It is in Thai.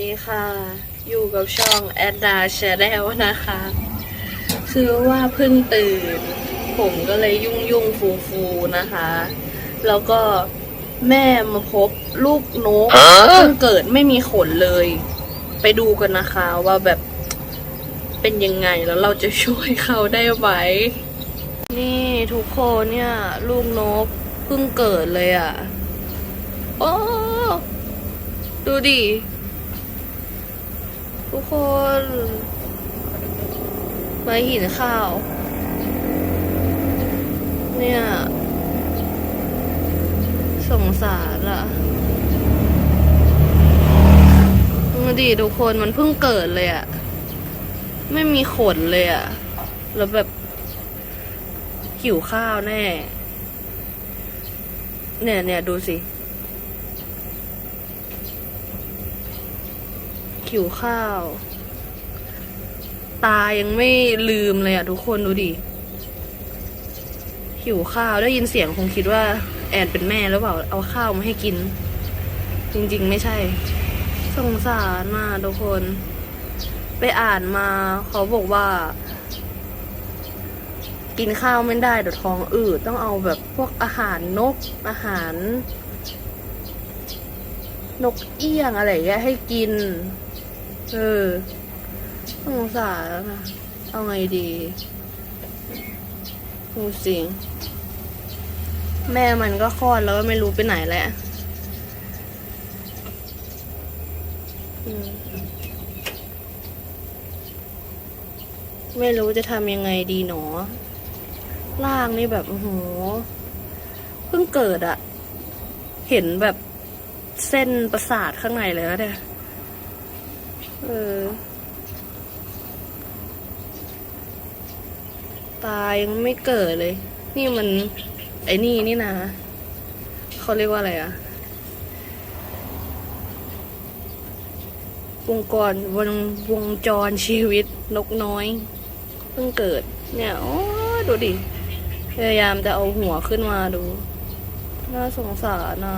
ดีค่ะ อยู่กับช่องแอดดาแชร์แนลนะคะ คือว่าเพิ่งตื่น ผมก็เลยยุ่งยุ่งฟูฟูๆนะคะ แล้วก็แม่มาพบลูกนกเพิ่งเกิดไม่มีขนเลย ไปดูกันนะคะว่าแบบเป็นยังไงแล้วเราจะช่วยเขาได้ไหมนี่ทุกคนเนี่ย ลูกนกเพิ่งเกิดเลยอะ่ะ โอ้ ดูดิ ทุกคนมาหินข้าว เนี่ย สงสารอะดูดิทุกคนมันเพิ่งเกิดเลยอะไม่มีขนเลยอะแล้วแบบหิวข้าวแน่ เนี่ยเนี่ยดูสิ หิวข้าว ตายังไม่ลืมเลยอะทุกคนดูดิ หิวข้าวได้ยินเสียงคงคิดว่า แอนเป็นแม่หรือเปล่าเอาข้าวมาให้กิน จริงๆ ไม่ใช่ สงสารมากทุกคน ไปอ่านมา เขาบอกว่า กินข้าวไม่ได้เดี๋ยวท้องอืดต้องเอาแบบพวกอาหารนกอาหารนกเอี้ยงอะไรอย่างเงี้ยให้กิน เออสงสารแล้วนะเอาไงดีดูสิแม่มันก็คลอดแล้วไม่รู้ไปไหนแหละไม่รู้จะทำยังไงดีหนอ ล่างนี่แบบโอ้โหเพิ่งเกิดอะเห็นแบบเส้นประสาทข้างในเลยนะเนี่ย เออ ตายยังไม่เกิดเลย นี่มัน ไอ้นี่นี่นะเขาเรียกว่าอะไรอะวงกรวงวงจรชีวิตนกน้อย เพิ่งเกิด เนี่ยโอ้ดูดิ พยายามจะเอาหัวขึ้นมาดู น่าสงสารอะ